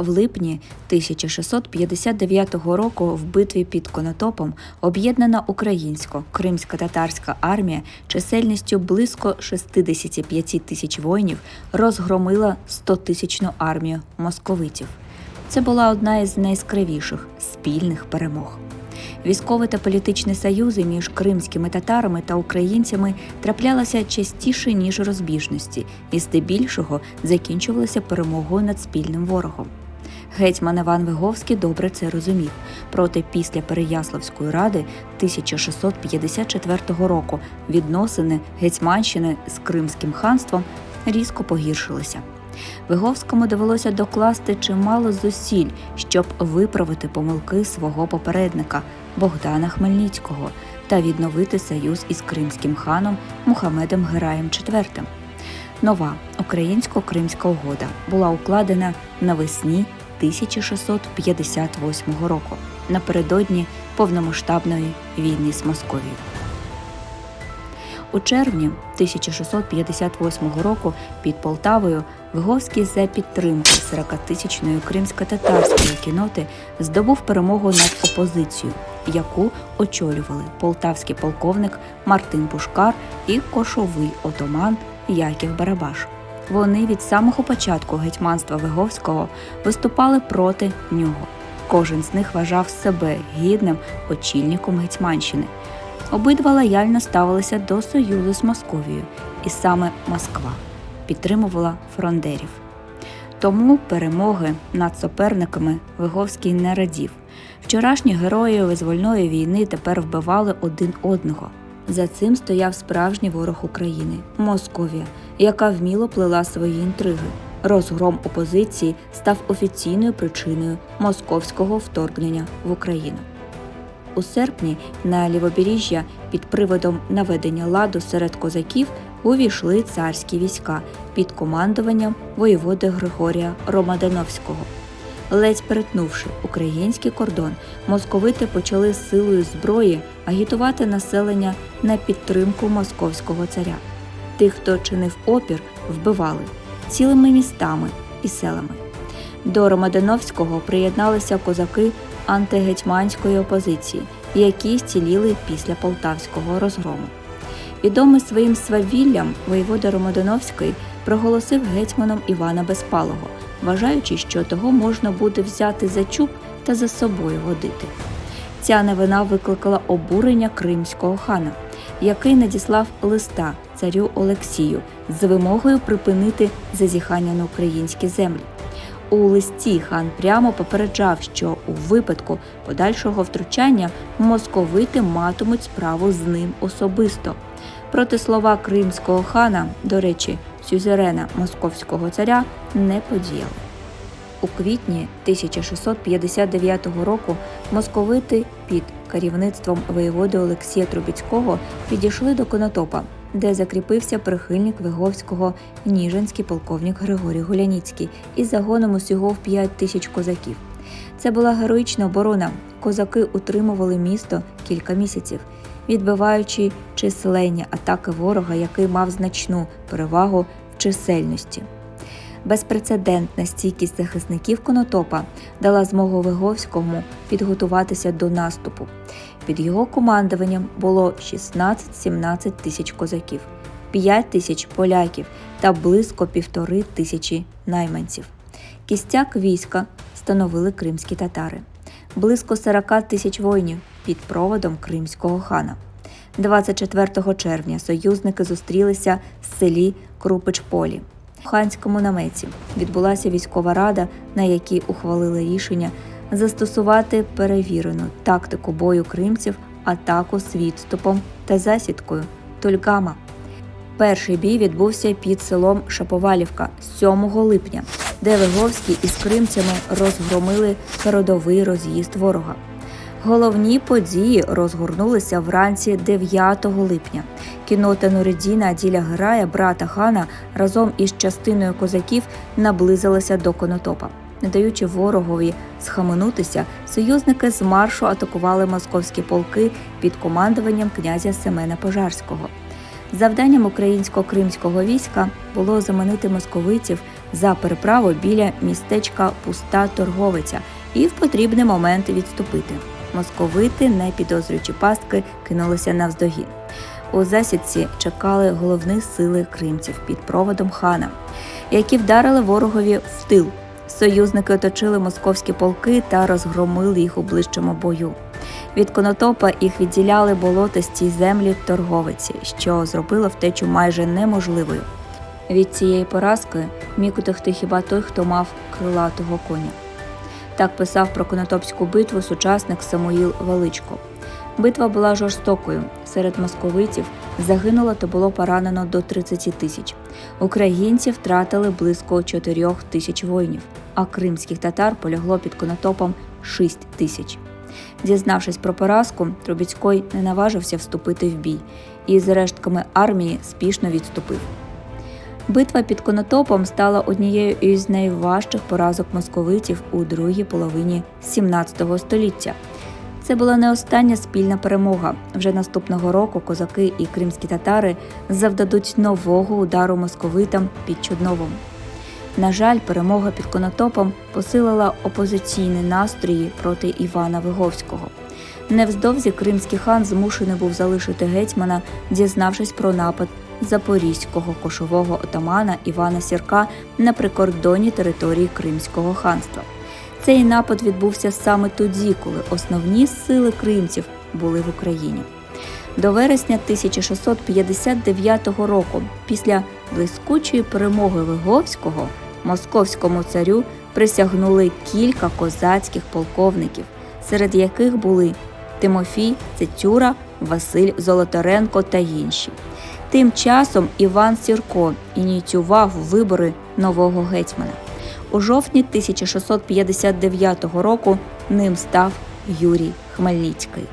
В липні 1659 року в битві під Конотопом об'єднана українсько-кримсько-татарська армія чисельністю близько 65 тисяч воїнів розгромила 100-тисячну армію московитів. Це була одна із найскравіших спільних перемог. Військові та політичні союзи між кримськими татарами та українцями траплялися частіше ніж розбіжності, і здебільшого закінчувалися перемогою над спільним ворогом. Гетьман Іван Виговський добре це розумів. Проте після Переяславської ради 1654 року відносини Гетьманщини з Кримським ханством різко погіршилися. Виговському довелося докласти чимало зусиль, щоб виправити помилки свого попередника Богдана Хмельницького та відновити союз із кримським ханом Мухамедом Гераєм IV. Нова українсько-кримська угода була укладена навесні 1658 року напередодні повномасштабної війни з Московією. У червні 1658 року під Полтавою Виговський за підтримки 40-тисячної кримсько-татарської кіноти здобув перемогу над опозицією, яку очолювали полтавський полковник Мартин Пушкар і кошовий отоман Яків Барабаш. Вони від самого початку гетьманства Виговського виступали проти нього. Кожен з них вважав себе гідним очільником Гетьманщини. Обидва лояльно ставилися до союзу з Московією, і саме Москва підтримувала фрондерів. Тому перемоги над суперниками Виговський не радів. Вчорашні герої визвольної війни тепер вбивали один одного. За цим стояв справжній ворог України Московія, яка вміло плела свої інтриги. Розгром опозиції став офіційною причиною московського вторгнення в Україну. У серпні на лівобережжя під приводом наведення ладу серед козаків увійшли царські війська під командуванням воєводи Григорія Ромадановського. Ледь перетнувши український кордон, московити почали силою зброї агітувати населення на підтримку московського царя. Тих, хто чинив опір, вбивали цілими містами і селами. До Ромадановського приєдналися козаки антигетьманської опозиції, які зціліли після полтавського розгрому. Відомий своїм свавіллям воєвода Ромадановський проголосив гетьманом Івана Безпалого, вважаючи, що того можна буде взяти за чуб та за собою водити. Ця новина викликала обурення кримського хана, який надіслав листа царю Олексію з вимогою припинити зазіхання на українські землі. У листі хан прямо попереджав, що у випадку подальшого втручання московити матимуть справу з ним особисто. Проти слова кримського хана, до речі, сюзерена московського царя, не подіяли. У квітні 1659 року московити під керівництвом воєводи Олексія Трубіцького підійшли до Конотопа, де закріпився прихильник Виговського ніжинський полковник Григорій Гуляніцький із загоном усього в 5 тисяч козаків. Це була героїчна оборона. Козаки утримували місто кілька місяців, відбиваючи численні атаки ворога, який мав значну перевагу чисельності. Безпрецедентна стійкість захисників Конотопа дала змогу Виговському підготуватися до наступу. Під його командуванням було 16-17 тисяч козаків, 5 тисяч поляків та близько півтори тисячі найманців. Кістяк війська становили кримські татари, близько 40 тисяч воїнів під проводом кримського хана. 24 червня союзники зустрілися в селі Крупич-Полі. У ханському наметі відбулася військова рада, на якій ухвалили рішення застосувати перевірену тактику бою кримців, атаку з відступом та засідкою Тульгама. Перший бій відбувся під селом Шаповалівка 7 липня, де Виговський із кримцями розгромили передовий роз'їзд ворога. Головні події розгорнулися вранці 9 липня. Кінота Нуридіна Аділя Герая, брата хана, разом із частиною козаків наблизилася до Конотопа. Не даючи ворогові схаменутися, союзники з маршу атакували московські полки під командуванням князя Семена Пожарського. Завданням українсько-кримського війська було заманити московитів за переправу біля містечка Пуста Торговиця і в потрібний момент відступити. Московити, не підозрюючи пастки, кинулися навздогін. У засідці чекали головні сили кримців під проводом хана, які вдарили ворогові в тил. Союзники оточили московські полки та розгромили їх у ближчому бою. Від конотопа їх відділяли болотисті землі торговиці, що зробило втечу майже неможливою. Від цієї поразки міг утекти хіба той, хто мав крилатого коня. Так писав про конотопську битву сучасник Самуїл Величко. Битва була жорстокою. Серед московитів загинуло та було поранено до 30 тисяч. Українці втратили близько 4 тисяч воїнів, а кримських татар полягло під конотопом 6 тисяч. Дізнавшись про поразку, Трубіцький не наважився вступити в бій і з рештками армії спішно відступив. Битва під Конотопом стала однією із найважчих поразок московитів у другій половині 17 століття. Це була не остання спільна перемога. Вже наступного року козаки і кримські татари завдадуть нового удару московитам під Чудновом. На жаль, перемога під Конотопом посилила опозиційні настрої проти Івана Виговського. Невздовзі кримський хан змушений був залишити гетьмана, дізнавшись про напад запорізького кошового отамана Івана Сірка на прикордонні території Кримського ханства. Цей напад відбувся саме тоді, коли основні сили кримців були в Україні. До вересня 1659 року, після блискучої перемоги Виговського, московському царю присягнули кілька козацьких полковників, серед яких були Тимофій Цетюра, Василь Золотаренко та інші. Тим часом Іван Сірко ініціював вибори нового гетьмана. У жовтні 1659 року ним став Юрій Хмельницький.